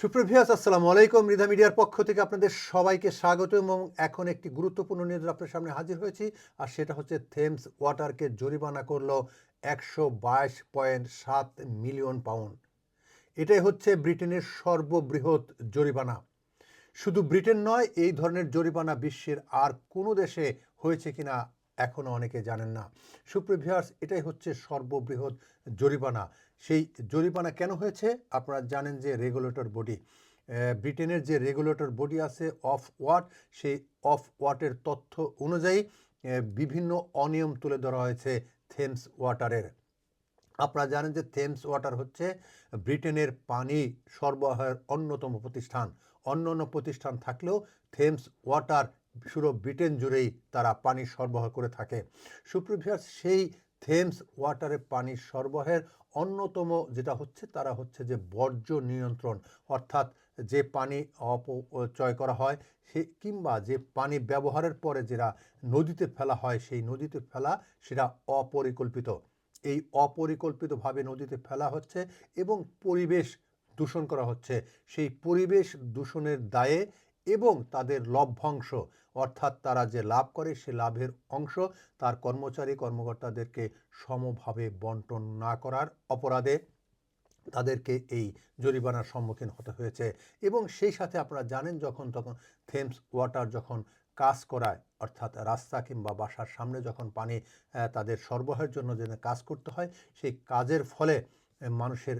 সুপ্রভিয়াস আসসালামু আলাইকুম। রিধা মিডিয়ার পক্ষ থেকে আপনাদের সবাইকে স্বাগত এবং এখন একটি গুরুত্বপূর্ণ নিউজ আপনার সামনে হাজির হয়েছি, আর সেটা হচ্ছে থেমস ওয়াটারকে জরিমানা করল একশো বাইশ পয়েন্ট সাত মিলিয়ন পাউন্ড এটাই হচ্ছে ব্রিটেনের সর্ববৃহৎ জরিমানা। শুধু ব্রিটেন নয়, এই ধরনের জরিমানা বিশ্বের আর কোনো দেশে হয়েছে কিনা এখনও অনেকে জানেন না। সুপ্রিভিয়ার্স এটাই হচ্ছে সর্ববৃহৎ জরিমানা। সেই জরিমানা কেন হয়েছে? আপনারা জানেন যে রেগুলেটর বডি ব্রিটেনের যে রেগুলেটর বডি আছে অফ ওয়াট, সেই অফ ওয়াটের তথ্য অনুযায়ী বিভিন্ন অনিয়ম তুলে ধরা হয়েছে থেমস ওয়াটারের। আপনারা জানেন যে থেমস ওয়াটার হচ্ছে ব্রিটেনের পানি সরবরাহের অন্যতম প্রতিষ্ঠান। অন্য অন্য প্রতিষ্ঠান থাকলেও থেমস ওয়াটার পুরো ব্রিটেন জুড়েই তারা পানি সরবরাহ করে থাকে। সুপ্রিভিয়াস সেই থেমস ওয়াটারের পানি সরবরাহের অন্যতম যেটা হচ্ছে, তারা হচ্ছে যে বর্জ্য নিয়ন্ত্রণ। অর্থাৎ যে পানি অপচয় করা হয়, সে কিংবা যে পানি ব্যবহারের পরে যেটা নদীতে ফেলা হয়, সেই নদীতে ফেলা সেটা অপরিকল্পিত। এই অপরিকল্পিতভাবে নদীতে ফেলা হচ্ছে এবং পরিবেশ দূষণ করা হচ্ছে। সেই পরিবেশ দূষণের দায়ে এবং তাদের লভ্যাংশ, অর্থাৎ তারা যে লাভ করে সে লাভের অংশ, তার কর্মচারী কর্মকর্তাদেরকে সমভাবে বন্টন না করার অপরাধে তাদেরকে এই জরিমানার সম্মুখীন হতে হয়েছে। এবং সেই সাথে আপনারা জানেন যখন, তখন থেমস ওয়াটার যখন কাজ করায়, অর্থাৎ রাস্তা কিংবা বাসার সামনে যখন পানি তাদের সরবরাহের জন্য যেন কাজ করতে হয়, সেই কাজের ফলে মানুষের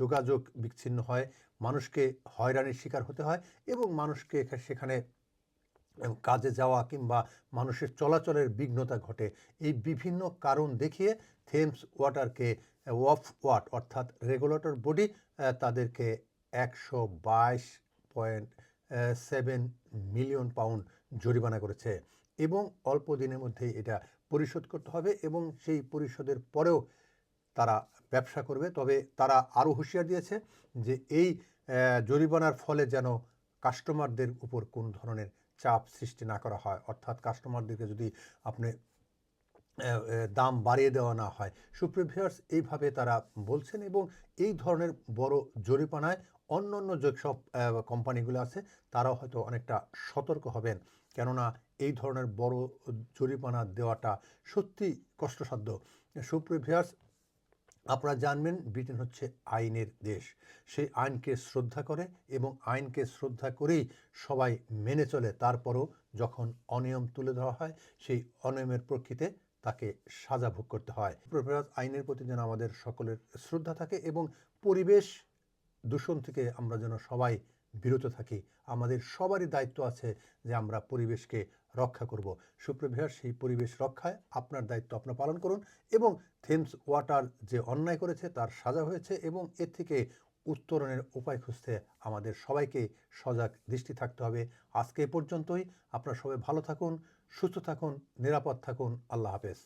যোগাযোগ বিচ্ছিন্ন হয়, মানুষকে হয়রানির শিকার হতে হয় এবং মানুষকে সেখানে কাজে যাওয়া কিংবা মানুষের চলাচলের বিঘ্নতা ঘটে। এই বিভিন্ন কারণ দেখিয়ে থেমস ওয়াটারকে, অফ ওয়াট অর্থাৎ রেগুলেটর বডি তাদেরকে একশো বাইশ পয়েন্ট সেভেন মিলিয়ন পাউন্ড জরিমানা করেছে এবং অল্প দিনের মধ্যেই এটা পরিশোধ করতে হবে এবং সেই পরিশোধের পরেও তারা ব্যবসা করবে। তবে তারা আরও হুঁশিয়ার দিয়েছে যে এই জরিমানার ফলে যেন কাস্টমারদের উপর কোন ধরনের চাপ সৃষ্টি না করা হয়। অর্থাৎ কাস্টমারদেরকে যদি আপনি দাম বাড়িয়ে দেওয়া না হয়। সুপ্রিভিয়ার্স এইভাবে তারা বলছেন এবং এই ধরনের বড় জরিমানায় অন্য অন্য যেসব কোম্পানিগুলো আছে, তারাও হয়তো অনেকটা সতর্ক হবেন। কেননা এই ধরনের বড় জরিমানা দেওয়াটা সত্যি কষ্টসাধ্য। সুপ্রিভিয়ার্স আপনারা জানবেন ব্রিটেন হচ্ছে আইনের দেশ। সেই আইনকে শ্রদ্ধা করে এবং আইনকে শ্রদ্ধা করেই সবাই মেনে চলে। তারপরও যখন অনিয়ম তুলে ধরা হয়, সেই অনিয়মের প্রেক্ষিতে তাকে সাজা ভোগ করতে হয়। প্রফেসর আইনের প্রতি যেন আমাদের সকলের শ্রদ্ধা থাকে এবং পরিবেশ দূষণ থেকে আমরা যেন সবাই বিরত থাকি। আমাদের সবারই দায়িত্ব আছে যে আমরা পরিবেশকে রক্ষা করব। সুপ্রভিয়ার সেই পরিবেশ রক্ষায় আপনার দায়িত্ব আপনার পালন করুন এবং থেমস ওয়াটার যে অন্যায় করেছে তার সাজা হয়েছে এবং এর থেকে উত্তরণের উপায় খুঁজতে আমাদের সবাইকে সজাগ দৃষ্টি থাকতে হবে। আজকে এ পর্যন্তই। আপনারা সবাই ভালো থাকুন, সুস্থ থাকুন, নিরাপদ থাকুন। আল্লাহ হাফেজ।